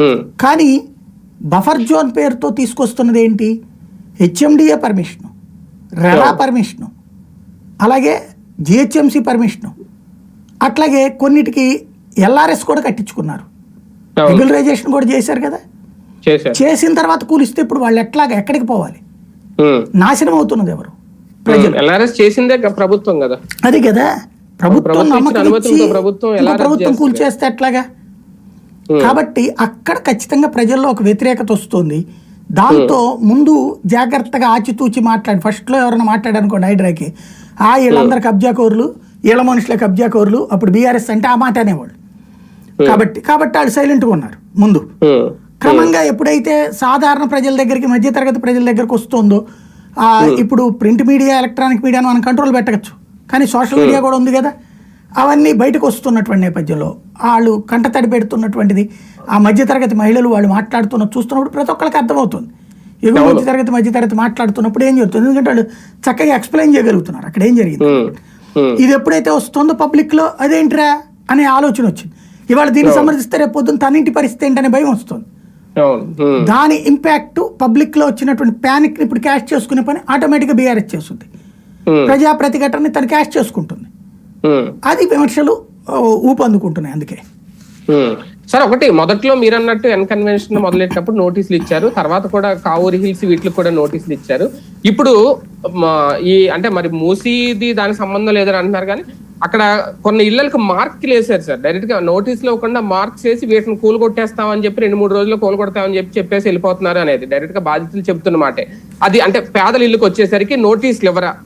ఉమ్, కానీ buffer zone పేరుతో తీసుకొస్తున్నది ఏంటి హెచ్ఎండిఏ పర్మిషను రెరా పర్మిషను అలాగే జిహెచ్ఎంసి పర్మిషను అట్లాగే కొన్నిటికి ఎల్ఆర్ఎస్ కూడా కట్టించుకున్నారు. రెగ్యులరైజేషన్ కూడా చేశారు కదా? చేసిన తర్వాత కూలిస్తే ఇప్పుడు వాళ్ళు ఎట్లాగా ఎక్కడికి పోవాలి? ఉమ్, నాశనం అవుతున్నది ఎవరు? ప్రజలు. ఎల్ఆర్ఎస్ చేసిందే గ- ప్రభుత్వం కదా. అది కదా? ప్రభుత్వం ప్రభుత్వం? కూల్చేస్తే ఎట్లాగా? కాబట్టి అక్కడ ఖచ్చితంగా ప్రజల్లో ఒక వ్యతిరేకత వస్తుంది. దాంతో ముందు జాగ్రత్తగా ఆచితూచి మాట్లాడి ఫస్ట్లో ఎవరైనా మాట్లాడనుకోండి హైడ్రాకి. ఆ వీళ్ళందరూ కబ్జా కోరులు వీళ్ళ మనుషులే కబ్జా కోరులు అప్పుడు బీఆర్ఎస్ అంటే ఆ మాట అనేవాళ్ళు. కాబట్టి కాబట్టి వాళ్ళు సైలెంట్గా ఉన్నారు ముందు. క్రమంగా ఎప్పుడైతే సాధారణ ప్రజల దగ్గరికి మధ్యతరగతి ప్రజల దగ్గరకు వస్తుందో ఆ, ఇప్పుడు ప్రింట్ మీడియా ఎలక్ట్రానిక్ మీడియాను మనం కంట్రోల్ పెట్టవచ్చు. కానీ సోషల్ మీడియా కూడా ఉంది కదా. అవన్నీ బయటకు వస్తున్నటువంటి నేపథ్యంలో వాళ్ళు కంటతడి పెడుతున్నటువంటిది ఆ మధ్యతరగతి మహిళలు వాళ్ళు మాట్లాడుతున్న చూస్తున్నప్పుడు ప్రతి ఒక్కరికి అర్థమవుతుంది. ఎగువ మధ్యతరగతి మధ్యతరగతి మాట్లాడుతున్నప్పుడు ఏం జరుగుతుంది? ఎందుకంటే వాళ్ళు చక్కగా ఎక్స్ప్లెయిన్ చేయగలుగుతున్నారు. అక్కడ ఏం జరిగింది? ఇది ఎప్పుడైతే వస్తుందో పబ్లిక్లో అదేంట్రా అనే ఆలోచన వచ్చింది. ఇవాళ దీన్ని సమర్థిస్తే రేపు పొద్దున్న తనింటి పరిస్థితి ఏంటనే భయం వస్తుంది. దాని ఇంపాక్ట్ పబ్లిక్లో వచ్చినటువంటి ప్యానిక్ని ఇప్పుడు క్యాష్ చేసుకునే పని ఆటోమేటిక్గా బీఆర్ఎస్ చేస్తుంది. ప్రజా ప్రతిఘటనని తను క్యాష్ చేసుకుంటుంది. అది విమర్శలు ఊపందుకుంటున్నాయి అందుకే. సార్ ఒకటి మొదట్లో మీరు అన్నట్టు ఎన్కన్వెన్షన్ మొదలెట్టినప్పుడు నోటీసులు ఇచ్చారు. తర్వాత కూడా కావూరి హిల్స్ వీటికి కూడా నోటీసులు ఇచ్చారు. ఇప్పుడు ఈ అంటే మరి మూసీది దానికి సంబంధం లేదని అంటున్నారు కానీ అక్కడ కొన్ని ఇళ్ళకు మార్క్లు వేశారు సార్. డైరెక్ట్గా నోటీస్లో ఇవ్వకుండా మార్క్స్ వేసి వీటిని కూలు కొట్టేస్తామని చెప్పి రెండు మూడు రోజుల్లో కూలు కొడతామని చెప్పి చెప్పేసి వెళ్ళిపోతున్నారు అనేది. డైరెక్ట్గా బాధితులు చెప్తున్న మాటే. అది అంటే పేదల ఇల్లుకి వచ్చేసరికి నోటీసులు ఇవ్వరా?